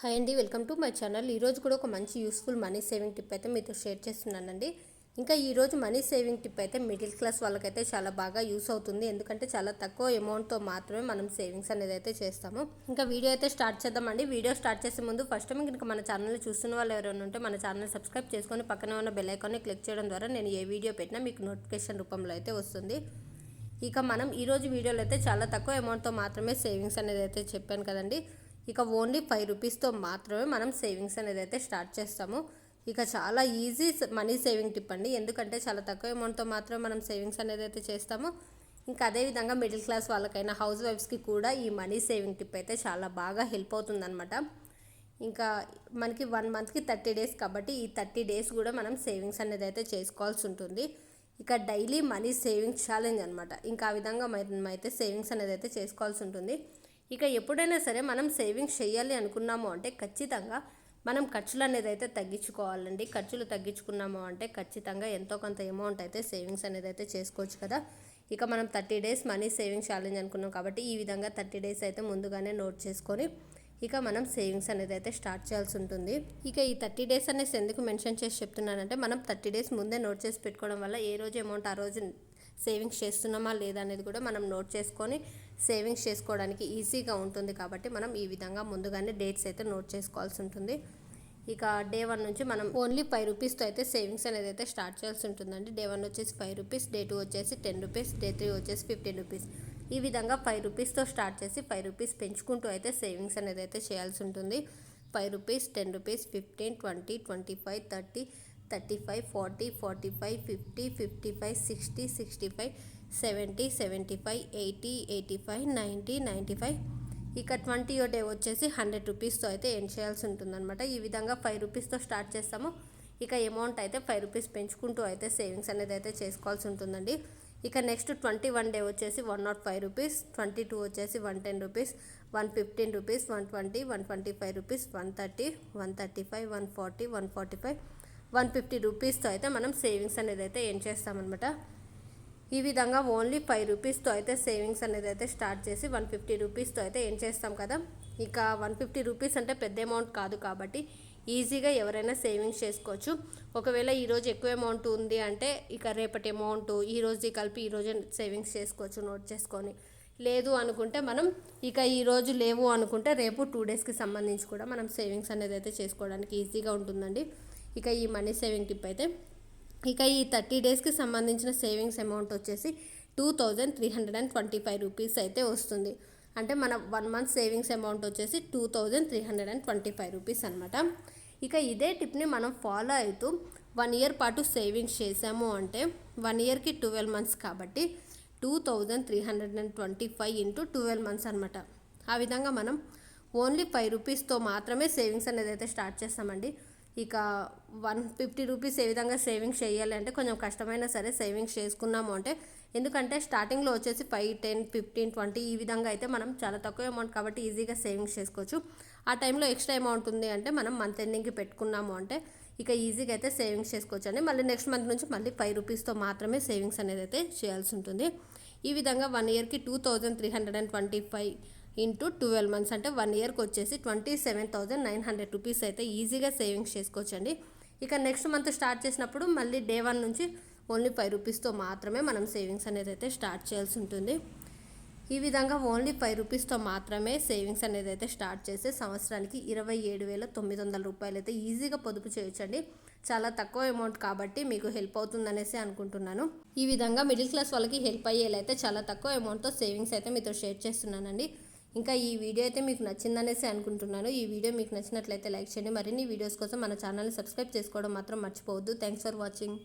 Hi అండి welcome to my channel. ఈరోజు కూడా ఒక మంచి యూస్ఫుల్ మనీ సేవింగ్ టిప్ అయితే మీతో షేర్ చేస్తున్నానండి. ఇంకా ఈరోజు మనీ సేవింగ్ టిప్ అయితే మిడిల్ క్లాస్ వాళ్ళకైతే చాలా బాగా యూస్ అవుతుంది. ఎందుకంటే చాలా తక్కువ అమౌంట్తో మాత్రమే మనం సేవింగ్స్ అనేది అయితే చేస్తాము. ఇంకా వీడియో అయితే స్టార్ట్ చేద్దామండి. వీడియో స్టార్ట్ చేసే ముందు ఫస్ట్ టైం ఇంకా మన ఛానల్ చూస్తున్న వాళ్ళు ఎవరైనా ఉంటే మన ఛానల్ సబ్స్క్రైబ్ చేసుకొని పక్కనే ఉన్న బెల్ ఐకాన్ని క్లిక్ చేయడం ద్వారా నేను ఏ వీడియో పెట్టినా మీకు నోటిఫికేషన్ రూపంలో అయితే వస్తుంది. ఇక మనం ఈరోజు వీడియోలో అయితే చాలా తక్కువ అమౌంట్తో మాత్రమే సేవింగ్స్ అనేది అయితే చెప్పాను కదండి. ఇక ఓన్లీ ఫైవ్ రూపీస్తో మాత్రమే మనం సేవింగ్స్ అనేది అయితే స్టార్ట్ చేస్తాము. ఇక చాలా ఈజీ మనీ సేవింగ్ టిప్ అండి. ఎందుకంటే చాలా తక్కువ అమౌంట్తో మాత్రమే మనం సేవింగ్స్ అనేది అయితే చేస్తాము. ఇంకా అదేవిధంగా మిడిల్ క్లాస్ వాళ్ళకైనా హౌస్ వైఫ్స్కి కూడా ఈ మనీ సేవింగ్ టిప్ అయితే చాలా బాగా హెల్ప్ అవుతుందన్నమాట. ఇంకా మనకి వన్ మంత్కి థర్టీ డేస్ కాబట్టి ఈ థర్టీ డేస్ కూడా మనం సేవింగ్స్ అనేది అయితే చేసుకోవాల్సి ఉంటుంది. ఇక డైలీ మనీ సేవింగ్స్ ఛాలెంజ్ అనమాట ఇంకా ఆ విధంగా అయితే సేవింగ్స్ అనేది అయితే చేసుకోవాల్సి ఉంటుంది. ఇక ఎప్పుడైనా సరే మనం సేవింగ్స్ చేయాలి అనుకున్నాము అంటే ఖచ్చితంగా మనం ఖర్చులు అనేది అయితే తగ్గించుకోవాలండి. ఖర్చులు తగ్గించుకున్నాము అంటే ఖచ్చితంగా ఎంతో కొంత అమౌంట్ అయితే సేవింగ్స్ అనేది అయితే చేసుకోవచ్చు కదా. ఇక మనం thirty days money savings challenge అనుకున్నాం కాబట్టి ఈ విధంగా థర్టీ డేస్ అయితే ముందుగానే నోట్ చేసుకొని ఇక మనం సేవింగ్స్ అనేది అయితే స్టార్ట్ చేయాల్సి ఉంటుంది. ఇక ఈ థర్టీ డేస్ అనేసి ఎందుకు మెన్షన్ చేసి చెప్తున్నానంటే మనం థర్టీ డేస్ ముందే నోట్ చేసి పెట్టుకోవడం వల్ల ఏ రోజు అమౌంట్ ఆ రోజు సేవింగ్స్ చేస్తున్నామా లేదా అనేది కూడా మనం నోట్ చేసుకొని సేవింగ్స్ చేసుకోవడానికి ఈజీగా ఉంటుంది కాబట్టి మనం ఈ విధంగా ముందుగానే డేట్స్ అయితే నోట్ చేసుకోవాల్సి ఉంటుంది. ఇక డే వన్ నుంచి మనం ఓన్లీ ఫైవ్ రూపీస్తో అయితే సేవింగ్స్ అనేది అయితే స్టార్ట్ చేయాల్సి ఉంటుందండి. డే వన్ వచ్చేసి ఫైవ్ రూపీస్ డే టూ వచ్చేసి టెన్ రూపీస్ డే త్రీ వచ్చేసి ఫిఫ్టీన్ రూపీస్. ఈ విధంగా ఫైవ్ రూపీస్తో స్టార్ట్ చేసి ఫైవ్ రూపీస్ పెంచుకుంటూ అయితే సేవింగ్స్ అనేది అయితే చేయాల్సి ఉంటుంది. Five rupees ten rupees fifteen twenty twenty five thirty thirty five forty forty five fifty fifty five sixty sixty five seventy seventy five eighty eighty five ninety ninety five. ఇక twenty day వచ్చేసి hundred రూపీస్తో అయితే end చేయాల్సి ఉంటుందన్నమాట. ఈ విధంగా five రూపీస్తో start చేస్తాము. ఇక అమౌంట్ అయితే ఫైవ్ రూపీస్ పెంచుకుంటూ అయితే సేవింగ్స్ అనేది అయితే చేసుకోవాల్సి ఉంటుందండి. ఇక నెక్స్ట్ ట్వంటీ వన్ డే వచ్చేసి one naught five rupees twenty two వచ్చేసి one ten rupees one fifteen rupees one twenty one twenty five rupees one thirty one thirty five one forty one forty five one fifty రూపీస్తో అయితే మనం savings అనేది అయితే ఏం చేస్తామన్నమాట. ఈ విధంగా only five రూపీస్తో అయితే సేవింగ్స్ అనేది అయితే స్టార్ట్ చేసి వన్ ఫిఫ్టీ రూపీస్తో అయితే ఏం చేస్తాం కదా? ఇక వన్ ఫిఫ్టీ రూపీస్ అంటే పెద్ద అమౌంట్ కాదు కాబట్టి ఈజీగా ఎవరైనా సేవింగ్స్ చేసుకోవచ్చు. ఒకవేళ ఈరోజు ఎక్కువ అమౌంట్ ఉంది అంటే ఇక రేపటి అమౌంట్ ఈ రోజు కలిపి ఈరోజు సేవింగ్స్ చేసుకోవచ్చు నోట్ చేసుకొని. లేదు అనుకుంటే మనం ఇక ఈరోజు లేవు అనుకుంటే రేపు టూ డేస్కి సంబంధించి కూడా మనం సేవింగ్స్ అనేది అయితే చేసుకోవడానికి ఈజీగా ఉంటుందండి. ఇక ఈ మనీ సేవింగ్ టిప్ అయితే ఇక ఈ థర్టీ డేస్కి సంబంధించిన సేవింగ్స్ అమౌంట్ వచ్చేసి two thousand three hundred and twenty five rupees అయితే వస్తుంది. అంటే మన వన్ మంత్ సేవింగ్స్ అమౌంట్ వచ్చేసి two thousand three hundred and twenty five rupees అనమాట ఇక ఇదే టిప్ని మనం ఫాలో అవుతూ వన్ ఇయర్ పాటు సేవింగ్స్ చేసాము అంటే వన్ ఇయర్కి ట్వెల్వ్ మంత్స్ కాబట్టి two thousand three hundred and twenty five into twelve months అనమాట ఆ విధంగా మనం ఓన్లీ ఫైవ్ రూపీస్తో మాత్రమే సేవింగ్స్ అనేది అయితే స్టార్ట్ చేస్తామండి. ఇక వన్ ఫిఫ్టీ రూపీస్ ఏ విధంగా సేవింగ్స్ చేయాలి అంటే కొంచెం కష్టమైనా సరే సేవింగ్స్ చేసుకున్నాము అంటే ఎందుకంటే స్టార్టింగ్లో వచ్చేసి ఫైవ్ టెన్ ఫిఫ్టీన్ ట్వంటీ ఈ విధంగా అయితే మనం చాలా తక్కువ అమౌంట్ కాబట్టి ఈజీగా సేవింగ్స్ చేసుకోవచ్చు. ఆ టైంలో ఎక్స్ట్రా అమౌంట్ ఉంది అంటే మనం మంత్ ఎండింగ్కి పెట్టుకున్నాము అంటే ఇక ఈజీగా అయితే సేవింగ్స్ చేసుకోవచ్చు అండి. మళ్ళీ నెక్స్ట్ మంత్ నుంచి మళ్ళీ ఫైవ్ రూపీస్తో మాత్రమే సేవింగ్స్ అనేది అయితే చేయాల్సి ఉంటుంది. ఈ విధంగా వన్ ఇయర్కి two thousand three hundred and twenty five into twelve months అంటే వన్ ఇయర్కి వచ్చేసి twenty seven thousand nine hundred rupees అయితే ఈజీగా సేవింగ్స్ చేసుకోవచ్చండి. ఇక నెక్స్ట్ మంత్ స్టార్ట్ చేసినప్పుడు మళ్ళీ డే వన్ నుంచి ఓన్లీ ఫైవ్ రూపీస్తో మాత్రమే మనం సేవింగ్స్ అనేది అయితే స్టార్ట్ చేయాల్సి ఉంటుంది. ఈ విధంగా ఓన్లీ ఫైవ్ రూపీస్తో మాత్రమే సేవింగ్స్ అనేది అయితే స్టార్ట్ చేస్తే సంవత్సరానికి ఇరవై ఏడు వేల తొమ్మిది వందల రూపాయలు అయితే ఈజీగా పొదుపు చేయొచ్చండి. చాలా తక్కువ అమౌంట్ కాబట్టి మీకు హెల్ప్ అవుతుందనేసి అనుకుంటున్నాను. ఈ విధంగా మిడిల్ క్లాస్ వాళ్ళకి హెల్ప్ అయ్యేలా చాలా తక్కువ అమౌంట్తో సేవింగ్స్ అయితే మీతో షేర్ చేస్తున్నానండి. ఇంకా ఈ వీడియో అయితే మీకు నచ్చిందనేసి అనుకుంటున్నాను. ఈ వీడియో మీకు నచ్చినట్లయితే లైక్ చేయండి. మరిన్ని వీడియోస్ కోసం మన ఛానల్ని సబ్స్క్రైబ్ చేసుకోవడం మాత్రం మర్చిపోవద్దు. Thanks for watching